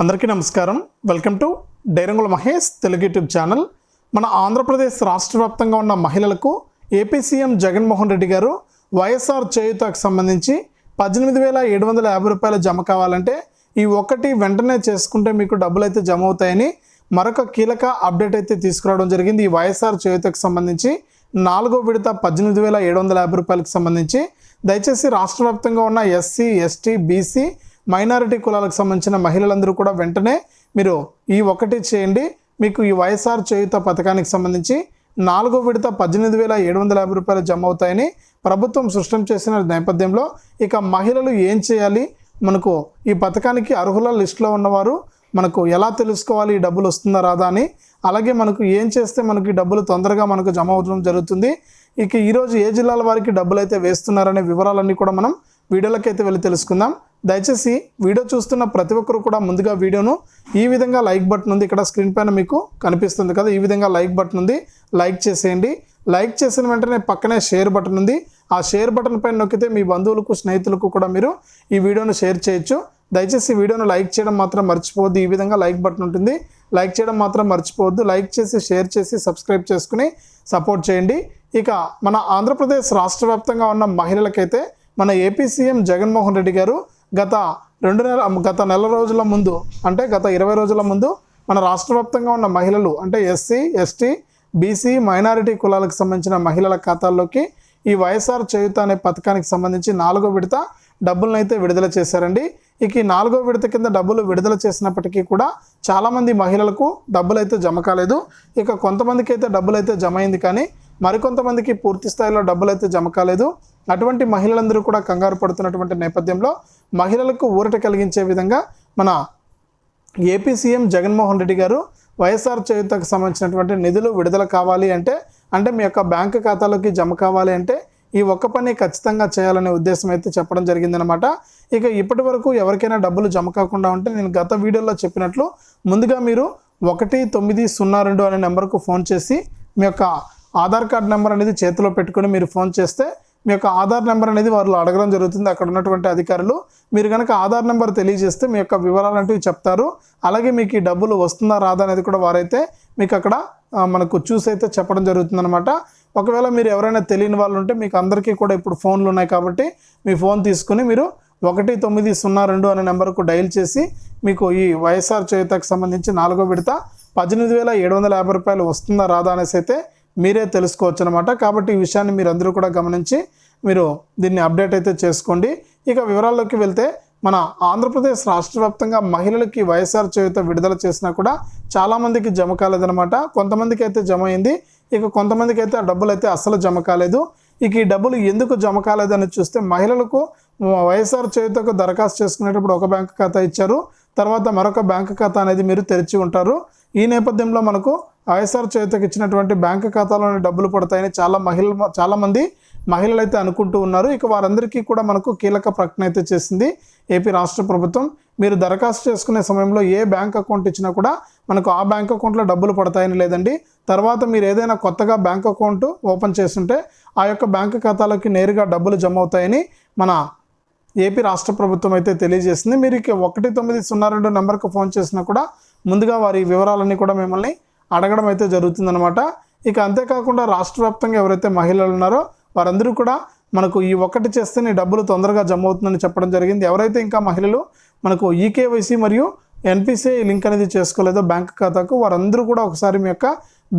అందరికీ నమస్కారం. Welcome to డైరంగుల మహేష్ తెలుగు యూట్యూబ్ ఛానల్. మన ఆంధ్రప్రదేశ్ రాష్ట్ర వ్యాప్తంగా ఉన్న మహిళలకు ఏపీ సీఎం జగన్మోహన్ రెడ్డి గారు వైఎస్ఆర్ చేయుతకు సంబంధించి పద్దెనిమిది వేల ఏడు వందల యాభై రూపాయలు జమ కావాలంటే ఈ ఒక్కటి వెంటనే చేసుకుంటే మీకు డబ్బులు అయితే జమ అవుతాయని మరొక కీలక అప్డేట్ అయితే తీసుకురావడం జరిగింది. ఈ వైఎస్ఆర్ చేయుతకు సంబంధించి నాలుగో విడత పద్దెనిమిది వేల ఏడు వందల యాభై రూపాయలకు సంబంధించి. దయచేసి రాష్ట్ర వ్యాప్తంగా ఉన్న ఎస్సీ ఎస్టీ బీసీ మైనారిటీ కులాలకు సంబంధించిన మహిళలందరూ కూడా వెంటనే మీరు ఈ ఒకటి చేయండి. మీకు ఈ వైఎస్ఆర్ చేయుత పథకానికి సంబంధించి నాలుగో విడత పద్దెనిమిది వేల ఏడు వందల యాభై రూపాయలు జమ అవుతాయని ప్రభుత్వం సృష్టం చేసిన నేపథ్యంలో ఇక మహిళలు ఏం చేయాలి? మనకు ఈ పథకానికి అర్హుల లిస్టులో ఉన్నవారు మనకు ఎలా తెలుసుకోవాలి? ఈ డబ్బులు వస్తుందా? రాదా? అని అలాగే మనకు ఏం చేస్తే మనకి డబ్బులు తొందరగా మనకు జమ అవడం జరుగుతుంది. ఇక ఈరోజు ఏ జిల్లాల వారికి డబ్బులు అయితే వేస్తున్నారనే వివరాలన్నీ కూడా మనం వీడియోలకైతే వెళ్ళి తెలుసుకుందాం. దయచేసి వీడియో చూస్తున్న ప్రతి ఒక్కరు కూడా ముందుగా వీడియోను ఈ విధంగా లైక్ బటన్ ఉంది. ఇక్కడ స్క్రీన్ పైన మీకు కనిపిస్తుంది కదా ఈ విధంగా లైక్ బటన్ ఉంది. లైక్ చేసేయండి. లైక్ చేసిన వెంటనే పక్కనే షేర్ బటన్ ఉంది. ఆ షేర్ బటన్ పైన నొక్కితే మీ బంధువులకు స్నేహితులకు కూడా మీరు ఈ వీడియోను షేర్ చేయొచ్చు. దయచేసి వీడియోను లైక్ చేయడం మాత్రం మర్చిపోవద్దు. ఈ విధంగా లైక్ బటన్ ఉంటుంది. లైక్ చేయడం మాత్రం మర్చిపోవద్దు. లైక్ చేసి షేర్ చేసి సబ్స్క్రైబ్ చేసుకుని సపోర్ట్ చేయండి. ఇక మన ఆంధ్రప్రదేశ్ రాష్ట్ర వ్యాప్తంగా ఉన్న మహిళలకైతే మన ఏపీ సీఎం జగన్మోహన్ రెడ్డి గారు గత రెండు నెల గత నెల రోజుల ముందు అంటే గత ఇరవై రోజుల ముందు మన రాష్ట్ర వ్యాప్తంగా ఉన్న మహిళలు అంటే ఎస్సీ ఎస్టీ బీసీ మైనారిటీ కులాలకు సంబంధించిన మహిళల ఖాతాల్లోకి ఈ వైఎస్ఆర్ చేయుత అనే పథకానికి సంబంధించి నాలుగో విడత డబ్బులను అయితే విడుదల చేశారండి. ఇక ఈ నాలుగో విడత కింద డబ్బులు విడుదల చేసినప్పటికీ కూడా చాలామంది మహిళలకు డబ్బులు అయితే జమ కాలేదు. ఇక కొంతమందికి అయితే డబ్బులు అయితే జమ అయింది కానీ మరికొంతమందికి పూర్తి స్థాయిలో డబ్బులు అయితే జమ కాలేదు. అటువంటి మహిళలందరూ కూడా కంగారు పడుతున్నటువంటి నేపథ్యంలో మహిళలకు ఊరట కలిగించే విధంగా మన ఏపీ సీఎం జగన్మోహన్ రెడ్డి గారు వైఎస్ఆర్ చేయుతకు సంబంధించినటువంటి నిధులు విడుదల కావాలి అంటే అంటే మీ యొక్క బ్యాంకు ఖాతాలోకి జమ కావాలి అంటే ఈ ఒక్క పని ఖచ్చితంగా చేయాలనే ఉద్దేశం అయితే చెప్పడం జరిగిందనమాట ఇక ఇప్పటి వరకు ఎవరికైనా డబ్బులు జమ కాకుండా ఉంటే నేను గత వీడియోలో చెప్పినట్లు ముందుగా మీరు ఒకటి తొమ్మిది సున్నా రెండు అనే నెంబర్కు ఫోన్ చేసి మీ యొక్క ఆధార్ కార్డ్ నెంబర్ అనేది చేతిలో పెట్టుకొని మీరు ఫోన్ చేస్తే మీ యొక్క ఆధార్ నెంబర్ అనేది వాళ్ళు అడగడం జరుగుతుంది. అక్కడ ఉన్నటువంటి అధికారులు మీరు కనుక ఆధార్ నెంబర్ తెలియజేస్తే మీ యొక్క వివరాలు చెప్తారు. అలాగే మీకు ఈ డబ్బులు వస్తుందా రాదా అనేది కూడా వారైతే మీకు అక్కడ మనకు చూసి అయితే చెప్పడం జరుగుతుందనమాట ఒకవేళ మీరు ఎవరైనా తెలియని వాళ్ళు ఉంటే మీకు అందరికీ కూడా ఇప్పుడు ఫోన్లు ఉన్నాయి కాబట్టి మీ ఫోన్ తీసుకుని మీరు ఒకటి తొమ్మిది సున్నా రెండు అనే నెంబర్కు డయల్ చేసి మీకు ఈ వైఎస్ఆర్ చేయుతకు సంబంధించి నాలుగో విడత పద్దెనిమిది వేల ఏడు వందల యాభై రూపాయలు వస్తుందా రాదా అనేసి అయితే మీరే తెలుసుకోవచ్చు అనమాట కాబట్టి ఈ విషయాన్ని మీరు అందరూ కూడా గమనించి మీరు దీన్ని అప్డేట్ అయితే చేసుకోండి. ఇక వివరాల్లోకి వెళ్తే మన ఆంధ్రప్రదేశ్ రాష్ట్ర వ్యాప్తంగా మహిళలకి వైఎస్ఆర్ చేయుత విడుదల చేసినా కూడా చాలామందికి జమ కాలేదనమాట కొంతమందికి అయితే జమ అయింది. ఇక కొంతమందికి అయితే ఆ డబ్బులు అయితే అస్సలు జమ కాలేదు. ఇక ఈ డబ్బులు ఎందుకు జమ కాలేదని చూస్తే మహిళలకు వైఎస్ఆర్ చేయుతకు దరఖాస్తు చేసుకునేటప్పుడు ఒక బ్యాంక్ ఖాతా ఇచ్చారు. తర్వాత మరొక బ్యాంక్ ఖాతా అనేది మీరు తెరిచి ఉంటారు. ఈ నేపథ్యంలో మనకు ఐఎస్ఆర్ చేతికి ఇచ్చినటువంటి బ్యాంక్ ఖాతాలోని డబ్బులు పడతాయని చాలా మహిళలు చాలామంది మహిళలు అయితే అనుకుంటూ ఉన్నారు. ఇక వారందరికీ కూడా మనకు కీలక ప్రకటన అయితే చేసింది ఏపీ రాష్ట్ర ప్రభుత్వం. మీరు దరఖాస్తు చేసుకునే సమయంలో ఏ బ్యాంక్ అకౌంట్ ఇచ్చినా కూడా మనకు ఆ బ్యాంక్ అకౌంట్లో డబ్బులు పడతాయని లేదండి. తర్వాత మీరు ఏదైనా కొత్తగా బ్యాంక్ అకౌంట్ ఓపెన్ చేస్తుంటే ఆ యొక్క బ్యాంక్ ఖాతాలోకి నేరుగా డబ్బులు జమ అవుతాయని మన ఏపీ రాష్ట్ర ప్రభుత్వం అయితే తెలియజేసింది. మీరు ఒకటి తొమ్మిది సున్నా రెండు నెంబర్కి ఫోన్ చేసినా కూడా ముందుగా వారి వివరాలన్నీ కూడా మిమ్మల్ని అడగడం అయితే జరుగుతుందనమాట ఇక అంతేకాకుండా రాష్ట్ర వ్యాప్తంగా ఎవరైతే మహిళలు ఉన్నారో వారందరూ కూడా మనకు ఈ ఒక్కటి చేస్తే నీ డబ్బులు తొందరగా జమ అవుతుందని చెప్పడం జరిగింది. ఎవరైతే ఇంకా మహిళలు మనకు ఈకేవైసీ మరియు ఎన్పిసిఐ లింక్ అనేది చేసుకోలేదో బ్యాంక్ ఖాతాకు వారందరూ కూడా ఒకసారి మీ యొక్క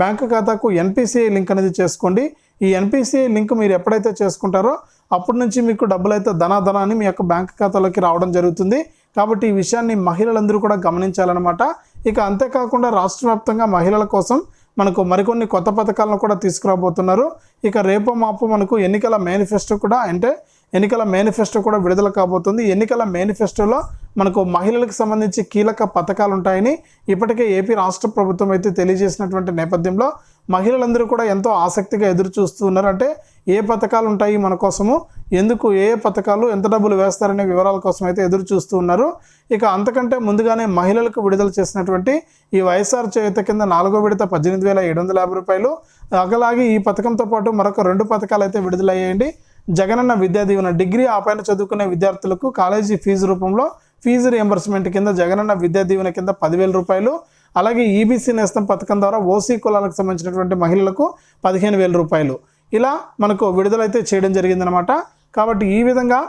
బ్యాంక్ ఖాతాకు ఎన్పిసిఐ లింక్ అనేది చేసుకోండి. ఈ ఎన్పిసిఐ లింక్ మీరు ఎప్పుడైతే చేసుకుంటారో అప్పటి నుంచి మీకు డబ్బులు అయితే ధనాధన అని మీ యొక్క బ్యాంక్ ఖాతాలోకి రావడం జరుగుతుంది. కాబట్టి ఈ విషయాన్ని మహిళలందరూ కూడా గమనించాలన్నమాట. ఇక అంతేకాకుండా రాష్ట్ర వ్యాప్తంగా మహిళల కోసం మనకు మరికొన్ని కొత్త పథకాలను కూడా తీసుకురాబోతున్నారు. ఇక రేపో మాపు మనకు ఎన్నికల మేనిఫెస్టో కూడా అంటే ఎన్నికల మేనిఫెస్టో కూడా విడుదల కాబోతుంది. ఎన్నికల మేనిఫెస్టోలో మనకు మహిళలకు సంబంధించి కీలక పథకాలు ఉంటాయని ఇప్పటికే ఏపీ రాష్ట్ర ప్రభుత్వం అయితే తెలియజేసినటువంటి నేపథ్యంలో మహిళలందరూ కూడా ఎంతో ఆసక్తిగా ఎదురు చూస్తూ ఉన్నారు అంటే ఏ పథకాలు ఉంటాయి మన కోసము? ఎందుకు ఏ పథకాలు ఎంత డబ్బులు వేస్తారనే వివరాల కోసం అయితే ఎదురు చూస్తూ ఉన్నారు ఇక అంతకంటే ముందుగానే మహిళలకు విడుదల చేసినటువంటి ఈ వైఎస్ఆర్ చేయుత కింద నాలుగో విడత పద్దెనిమిది వేల ఏడు వందల యాభై రూపాయలు. అలాగే ఈ పథకంతో పాటు మరొక రెండు పథకాలు అయితే విడుదలయ్యాయండి. జగనన్న విద్యా దీవెన డిగ్రీ ఆ పైన చదువుకునే విద్యార్థులకు కాలేజీ ఫీజు రూపంలో ఫీజు రియంబర్స్మెంట్ కింద జగనన్న విద్యా దీవెన కింద పదివేల రూపాయలు. అలాగే ఈబీసీ నేస్తం పథకం ద్వారా ఓసీ కులాలకు సంబంధించినటువంటి మహిళలకు పదిహేను వేల రూపాయలు. ఇలా మనకు విడుదలైతే చేయడం జరిగిందనమాట కాబట్టి ఈ విధంగా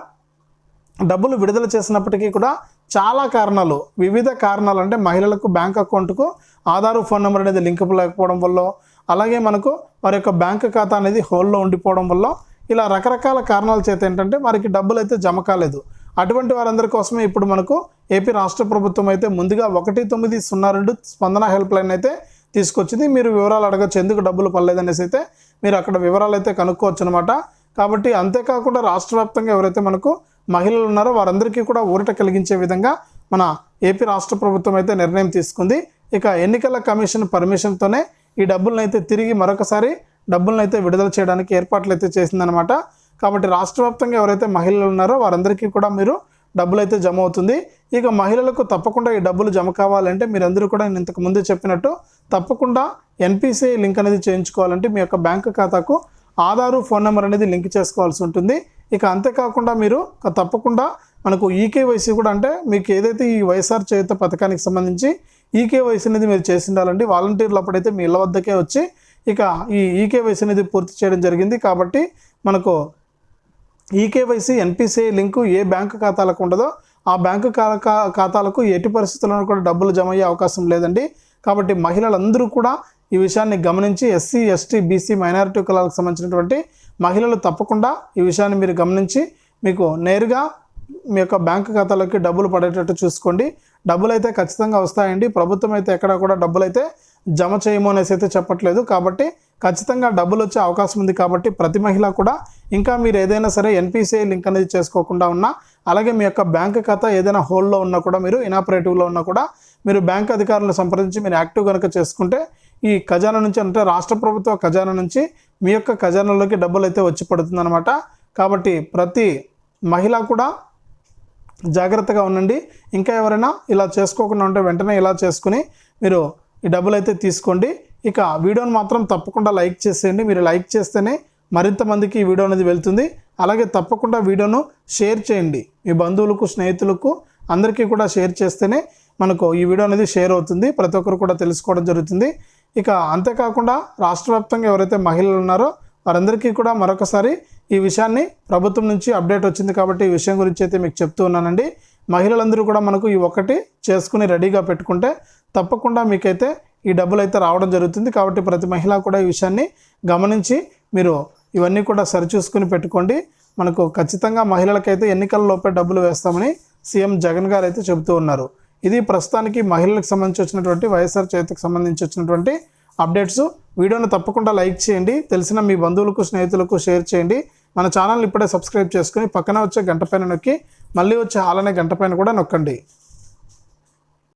డబ్బులు విడుదల చేసినప్పటికీ కూడా చాలా కారణాలు వివిధ కారణాలు అంటే మహిళలకు బ్యాంక్ అకౌంట్కు ఆధార్ ఫోన్ నెంబర్ అనేది లింక్ లేకపోవడం వల్ల అలాగే మనకు వారి యొక్క బ్యాంక్ ఖాతా అనేది హోల్లో ఉండిపోవడం వల్ల ఇలా రకరకాల కారణాల చేత ఏంటంటే వారికి డబ్బులు అయితే జమ కాలేదు. అటువంటి వారందరి కోసమే ఇప్పుడు మనకు ఏపీ రాష్ట్ర ప్రభుత్వం అయితే ముందుగా ఒకటి తొమ్మిది సున్నా రెండు స్పందన హెల్ప్ లైన్ అయితే తీసుకొచ్చింది. మీరు వివరాలు అడగచ్చు ఎందుకు డబ్బులు పడలేదనేసి అయితే మీరు అక్కడ వివరాలు అయితే కనుక్కోవచ్చు అనమాట కాబట్టి అంతేకాకుండా రాష్ట్ర వ్యాప్తంగా ఎవరైతే మనకు మహిళలు ఉన్నారో వారందరికీ కూడా ఊరట కలిగించే విధంగా మన ఏపీ రాష్ట్ర ప్రభుత్వం అయితే నిర్ణయం తీసుకుంది. ఇక ఎన్నికల కమిషన్ పర్మిషన్తోనే ఈ డబ్బులను అయితే తిరిగి మరొకసారి డబ్బులను అయితే విడుదల చేయడానికి ఏర్పాట్లు అయితే చేసిందనమాట కాబట్టి రాష్ట్ర వ్యాప్తంగా ఎవరైతే మహిళలు ఉన్నారో వారందరికీ కూడా మీరు డబ్బులు అయితే జమ అవుతుంది. ఇక మహిళలకు తప్పకుండా ఈ డబ్బులు జమ కావాలంటే మీరందరూ కూడా నేను ఇంతకు ముందే చెప్పినట్టు తప్పకుండా ఎన్పిసిఐ లింక్ అనేది చేయించుకోవాలంటే మీ యొక్క బ్యాంక్ ఖాతాకు ఆధారు ఫోన్ నెంబర్ అనేది లింక్ చేసుకోవాల్సి ఉంటుంది. ఇక అంతేకాకుండా మీరు తప్పకుండా మనకు ఈకేవైసీ కూడా అంటే మీకు ఏదైతే ఈ వైఎస్ఆర్ చేత పథకానికి సంబంధించి ఈకేవైసీ అనేది మీరు చేసి ఉండాలండి వాలంటీర్లు అప్పుడైతే మీ ఇళ్ళ వద్దకే వచ్చి ఇక ఈ ఈకేవైసీ అనేది పూర్తి చేయడం జరిగింది. కాబట్టి మనకు ఈకేవైసీ ఎన్పిసిఐ లింకు ఏ బ్యాంకు ఖాతాలకు ఉండదో ఆ బ్యాంకు ఖాతాలకు ఎట్టి పరిస్థితుల్లోనూ కూడా డబ్బులు జమ అయ్యే అవకాశం లేదండి. కాబట్టి మహిళలందరూ కూడా ఈ విషయాన్ని గమనించి ఎస్సీ ఎస్టీ బీసీ మైనారిటీ కులాలకు సంబంధించినటువంటి మహిళలు తప్పకుండా ఈ విషయాన్ని మీరు గమనించి మీకు నేరుగా మీ యొక్క బ్యాంకు ఖాతాలోకి డబ్బులు పడేటట్టు చూసుకోండి. డబ్బులు అయితే ఖచ్చితంగా వస్తాయండి. ప్రభుత్వం అయితే ఎక్కడ కూడా డబ్బులు అయితే జమ చేయము అనేసి అయితే చెప్పట్లేదు. కాబట్టి ఖచ్చితంగా డబ్బులు వచ్చే అవకాశం ఉంది కాబట్టి ప్రతి మహిళ కూడా ఇంకా మీరు ఏదైనా సరే ఎన్పిసిఐ లింక్ అనేది చేసుకోకుండా ఉన్నా అలాగే మీ యొక్క బ్యాంక్ ఖాతా ఏదైనా హోల్డ్లో ఉన్నా కూడా మీరు ఇనాపరేటివ్లో ఉన్నా కూడా మీరు బ్యాంక్ అధికారులను సంప్రదించి మీరు యాక్టివ్ కనుక చేసుకుంటే ఈ ఖజానా నుంచి అంటే రాష్ట్ర ప్రభుత్వ ఖజానా నుంచి మీ యొక్క ఖజానాలోకి డబ్బులు అయితే వచ్చి పడుతుందన్నమాట. కాబట్టి ప్రతి మహిళ కూడా జాగ్రత్తగా ఉండండి. ఇంకా ఎవరైనా ఇలా చేసుకోకుండా ఉంటే వెంటనే ఇలా చేసుకుని మీరు ఈ డబ్బులు అయితే తీసుకోండి. ఇక వీడియోని మాత్రం తప్పకుండా లైక్ చేసేయండి. మీరు లైక్ చేస్తేనే మరింత మందికి ఈ వీడియో అనేది వెళ్తుంది. అలాగే తప్పకుండా వీడియోను షేర్ చేయండి. మీ బంధువులకు స్నేహితులకు అందరికీ కూడా షేర్ చేస్తేనే మనకు ఈ వీడియో అనేది షేర్ అవుతుంది. ప్రతి ఒక్కరు కూడా తెలుసుకోవడం జరుగుతుంది. ఇక అంతేకాకుండా రాష్ట్ర వ్యాప్తంగా ఎవరైతే మహిళలు ఉన్నారో వారందరికీ కూడా మరొకసారి ఈ విషయాన్ని ప్రభుత్వం నుంచి అప్డేట్ వచ్చింది కాబట్టి ఈ విషయం గురించి అయితే మీకు చెప్తూ ఉన్నానండి. మహిళలందరూ కూడా మనకు ఈ ఒక్కటి చేసుకుని రెడీగా పెట్టుకుంటే తప్పకుండా మీకైతే ఈ డబ్బులు అయితే రావడం జరుగుతుంది కాబట్టి ప్రతి మహిళ కూడా ఈ విషయాన్ని గమనించి మీరు ఇవన్నీ కూడా సరిచూసుకుని పెట్టుకోండి. మనకు ఖచ్చితంగా మహిళలకైతే ఎన్నికల లోపే డబ్బులు వేస్తామని సీఎం జగన్ గారు అయితే చెబుతూ ఉన్నారు. ఇది ప్రస్తుతానికి మహిళలకు సంబంధించి వచ్చినటువంటి వైఎస్ఆర్ చేతికి సంబంధించి వచ్చినటువంటి అప్డేట్స్. వీడియోను తప్పకుండా లైక్ చేయండి. తెలిసిన మీ బంధువులకు స్నేహితులకు షేర్ చేయండి. మన ఛానల్ని ఇప్పుడే సబ్స్క్రైబ్ చేసుకుని పక్కన వచ్చే గంట పైన నొక్కి మళ్ళీ వచ్చే హాలనే గంట పైన కూడా నొక్కండి.